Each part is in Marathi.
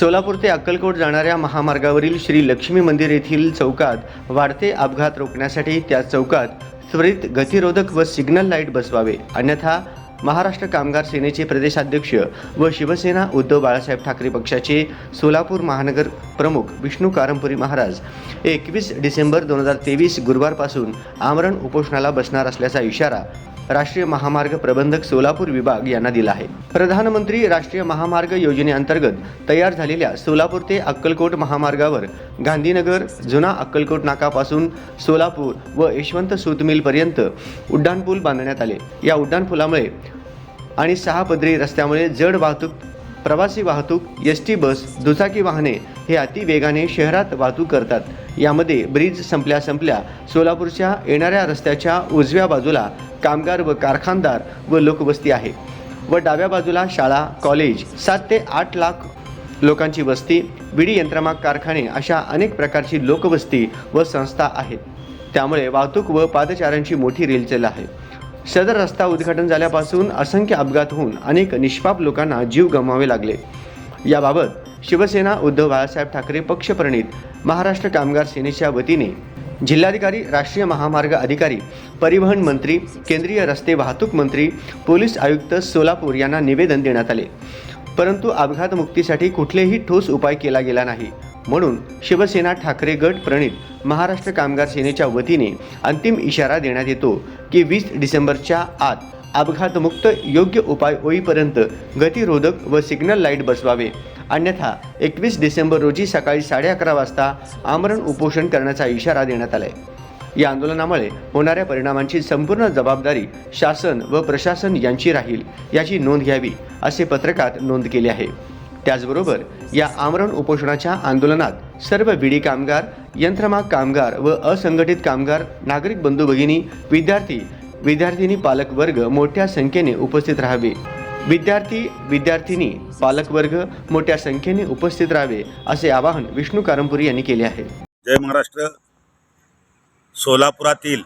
सोलापूर ते अक्कलकोट जाणाऱ्या महामार्गावरील श्री लक्ष्मी मंदिर येथील चौकात वाढते अपघात रोखण्यासाठी त्या चौकात त्वरित गतिरोधक व सिग्नल लाइट बसवावे. अन्यथा महाराष्ट्र कामगार सेनेचे प्रदेशाध्यक्ष व शिवसेना उद्धव बाळासाहेब ठाकरे पक्षाचे सोलापूर महानगर प्रमुख विष्णू कारंपुरी महाराज एकवीस डिसेंबर दोन हजार तेवीस गुरुवारपासून आमरण उपोषणाला बसणार असल्याचा इशारा राष्ट्रीय महामार्ग प्रबंधक सोलापूर विभाग यांना दिला आहे. प्रधानमंत्री राष्ट्रीय महामार्ग योजनेअंतर्गत तयार झालेल्या सोलापूर ते अक्कलकोट महामार्गावर गांधीनगर जुना अक्कलकोट नाकापासून सोलापूर व यशवंत सूतमिलपर्यंत उड्डाणपूल बांधण्यात आले. या उड्डाणपुलामुळे आणि सहा पदरी रस्त्यामुळे जड वाहतूक प्रवासी वाहतूक एस टी बस दुचाकी वाहने हे अतिवेगाने शहरात वाहतूक करतात. यामध्ये ब्रिज संपल्या संपल्या सोलापूरच्या येणाऱ्या रस्त्याच्या उजव्या बाजूला कामगार व कारखानदार व लोकवस्ती आहे व डाव्या बाजूला शाळा कॉलेज सात ते आठ लाख लोकांची वस्ती विडी यंत्रमाग कारखाने अशा अनेक प्रकारची लोकवस्ती व संस्था आहेत. त्यामुळे वाहतूक व पादचाऱ्यांची मोठी रेलचेल आहे. सदर रस्ता उद्घाटन झाल्यापासून असंख्य अपघात होऊन अनेक निष्पाप लोकांना जीव गमवावे लागले. याबाबत शिवसेना उद्धव बाळासाहेब ठाकरे पक्षप्रणित महाराष्ट्र कामगार सेनेच्या वतीने जिल्हाधिकारी राष्ट्रीय महामार्ग अधिकारी परिवहन मंत्री केंद्रीय रस्ते वाहतूक मंत्री पोलीस आयुक्त सोलापूर यांना निवेदन देण्यात आले. परंतु अपघात मुक्तीसाठी कुठलेही ठोस उपाय केला गेला नाही. म्हणून शिवसेना ठाकरे गट प्रणित महाराष्ट्र कामगार सेनेच्या वतीने अंतिम इशारा देण्यात येतो की वीस डिसेंबरच्या आत अपघातमुक्त योग्य उपाय होईपर्यंत गतिरोधक व सिग्नल लाइट बसवावे. अन्यथा एकवीस डिसेंबर रोजी सकाळी साडे अकरा वाजता आमरण उपोषण करण्याचा इशारा देण्यात आलाय. या आंदोलनामुळे होणाऱ्या परिणामांची संपूर्ण जबाबदारी शासन व प्रशासन यांची राहील याची नोंद घ्यावी असे पत्रकात नोंद केली आहे. त्याचबरोबर या आमरण उपोषणाच्या आंदोलनात सर्व विडी कामगार यंत्रमाग कामगार व असंघटित कामगार नागरिक बंधू भगिनी विद्यार्थी विद्यार्थिनी पालक वर्ग मोठ्या संख्येने उपस्थित राहावे. विद्यार्थी विद्यार्थिनी पालकवर्ग मोठ्या संख्येने उपस्थित राहावे असे आवाहन विष्णू कारंपुरी यांनी केले आहे. जय महाराष्ट्र. सोलापुरातील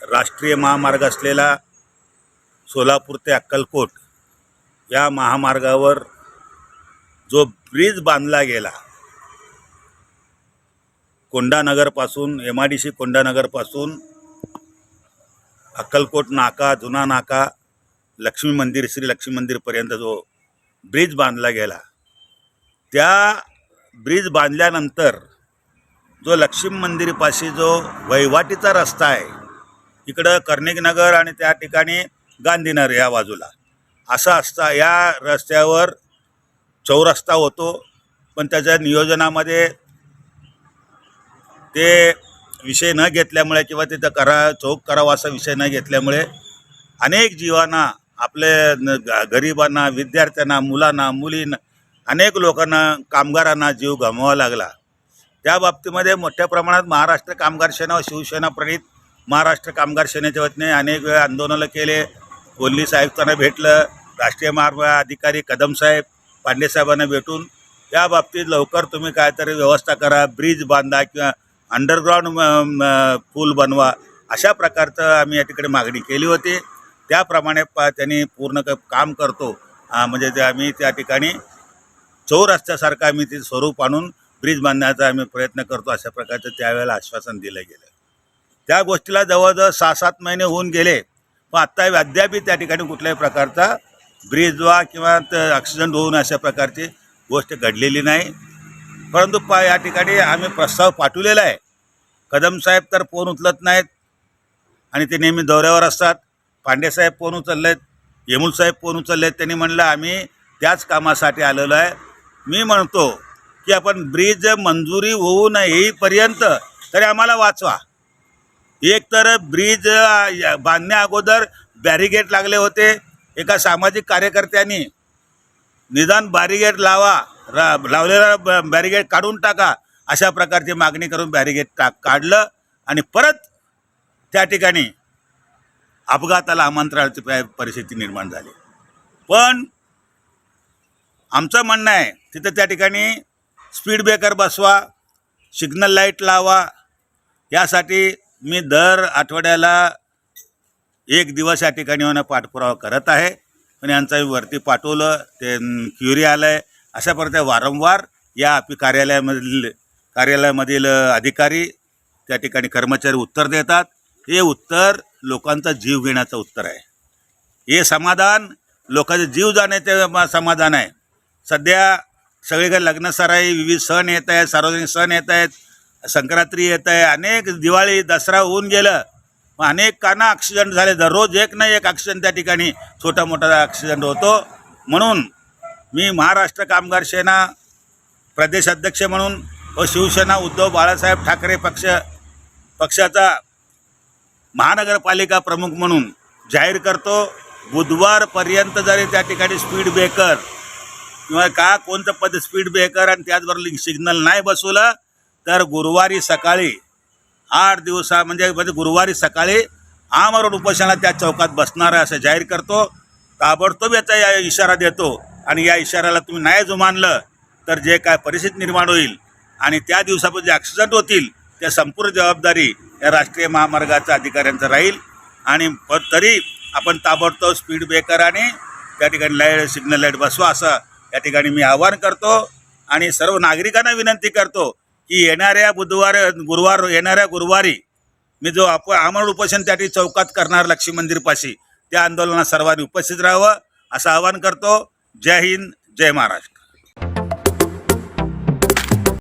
राष्ट्रीय महामार्ग असलेला सोलापूर ते अक्कलकोट या महामार्गावर जो ब्रिज बांधला गेला कोंडानगरपासून एम आय डी सी कोंडानगरपासून अक्कलकोट नाका जुना नाका लक्ष्मी मंदिर श्री लक्ष्मी मंदिरपर्यंत जो ब्रिज बांधला गेला त्या ब्रिज बांधल्यानंतर जो लक्ष्मी मंदिरपाशी जो वहिवाटीचा रस्ता आहे इकडं कर्णिकनगर आणि त्या ठिकाणी गांधीनगर या बाजूला असा असता या रस्त्यावर चौरस्ता होतो पण त्याच्या नियोजनामध्ये ते विषय न घेतल्यामुळे किंवा तिथं करा चौक करावा असा विषय न घेतल्यामुळे अनेक जीवांना आपले न- ग- गरिबांना विद्यार्थ्यांना मुलांना मुलींना अनेक लोकांना कामगारांना जीव गमवावा लागला. त्या बाबतीमध्ये मोठ्या प्रमाणात महाराष्ट्र कामगार सेना व शिवसेना प्रणित महाराष्ट्र कामगार सेनेच्या वतीने अनेक वेळा आंदोलनं केले. पोलीस आयुक्तांना भेटलं राष्ट्रीय महामार्ग अधिकारी कदम साहेब पांडेसाहेबांना भेटून या बाबतीत लवकर तुम्ही काहीतरी व्यवस्था करा ब्रिज बांधा किंवा अंडरग्राऊंड पूल बनवा अशा प्रकारचं आम्ही या ठिकाणी मागणी केली होती. त्याप्रमाणे पा त्यांनी पूर्ण काम करतो. म्हणजे ते आम्ही त्या ठिकाणी चौरस्त्यासारखं आम्ही ते स्वरूप आणून ब्रिज बांधण्याचा आम्ही प्रयत्न करतो अशा प्रकारचं त्यावेळेला आश्वासन दिलं गेलं. त्या गोष्टीला जवळजवळ सहा सात महिने होऊन गेले. पण आत्ता अद्यापही त्या ठिकाणी कुठल्याही प्रकारचा ब्रिज व्हा किंवा ॲक्सिडेंट होऊन अशा प्रकारची गोष्ट घडलेली नाही. परंतु पा या ठिकाणी आम्ही प्रस्ताव पाठवलेला आहे. कदम साहेब तर फोन उचलत नाहीत आणि ते नेहमी दौऱ्यावर असतात. पांडेसाहेब फोन उचललेत येमुल साहेब फोन उचललेत त्यांनी म्हणलं आम्ही त्याच कामासाठी आलेलो आहे. मी म्हणतो की आपण ब्रिज मंजुरी होऊ न येईपर्यंत तरी आम्हाला वाचवा. एक तर ब्रिज बांधण्या अगोदर बॅरिगेट लागले होते. एका सामाजिक कार्यकर्त्यांनी निदान बॅरिगेट लावा रा लावलेला ब- बॅरिगेट काढून टाका अशा प्रकारची मागणी करून बॅरिगेट टाक काढलं आणि परत त्या ठिकाणी अपघाताला आमंत्रणाची परिस्थिती निर्माण झाली. पण आमचं म्हणणं आहे तिथं त्या ठिकाणी स्पीड ब्रेकर बसवा सिग्नल लाइट लावा यासाठी मी दर आठवड्याला एक दिवस या ठिकाणी होणं पाठपुरावा करत आहे. पण यांचं वरती पाठवलं ते क्युरी आलं आहे अशा प्रकारे वारंवार या आपली कार्यालयामधील कार्यालयामधील अधिकारी त्या ठिकाणी कर्मचारी उत्तर देतात. हे उत्तर लोकांचा जीव घेण्याचं उत्तर आहे. हे समाधान लोकांचे जीव जाण्याचे समाधान आहे. सध्या सगळीकडे लग्नसराई विविध सण येत आहेत सार्वजनिक सण येत आहेत संक्रांती येत आहे अनेक दिवाळी दसरा होऊन गेलं. मग अनेकांना ॲक्सिडेंट झाले. दररोज एक ना एक ॲक्सिडेंट त्या ठिकाणी छोटा मोठा ॲक्सिडेंट होतो. म्हणून मी महाराष्ट्र कामगार सेना प्रदेश अध्यक्ष म्हणून व शिवसेना उद्धव बाळासाहेब ठाकरे पक्ष पक्षाचा महानगरपालिका प्रमुख म्हणून जाहीर करतो. बुधवारपर्यंत जरी त्या ठिकाणी स्पीड ब्रेकर किंवा का कोणतं पद स्पीड ब्रेकर आणि त्याचबरोबर सिग्नल नाही बसवलं तर गुरुवारी सकाळी आठ दिवसा म्हणजे म्हणजे गुरुवारी सकाळी आमरण उपोषणाला त्या चौकात बसणार आहे असं जाहीर करतो. ताबडतोब याचा या इशारा देतो. आणि या इशाऱ्याला तुम्ही नाही जुमानलं तर जे काय परिस्थिती निर्माण होईल आणि त्या दिवसापासून जे ॲक्सिडेंट होतील त्या संपूर्ण जबाबदारी या राष्ट्रीय महामार्गाच्या अधिकाऱ्यांचं राहील. आणि तरी आपण ताबडतोब स्पीड ब्रेकर आणि त्या ठिकाणी लाइट सिग्नल लाइट बसवा असं या ठिकाणी मी आवाहन करतो. आणि सर्व नागरिकांना विनंती करतो की येणाऱ्या बुधवार गुरुवार येणाऱ्या गुरुवारी मी जो आप आमरण उपोषण त्या चौकात करणार लक्ष्मी मंदिरपाशी त्या आंदोलनात सर्वांनी उपस्थित राहावं असं आवाहन करतो. जय हिंद जय महाराष्ट्र.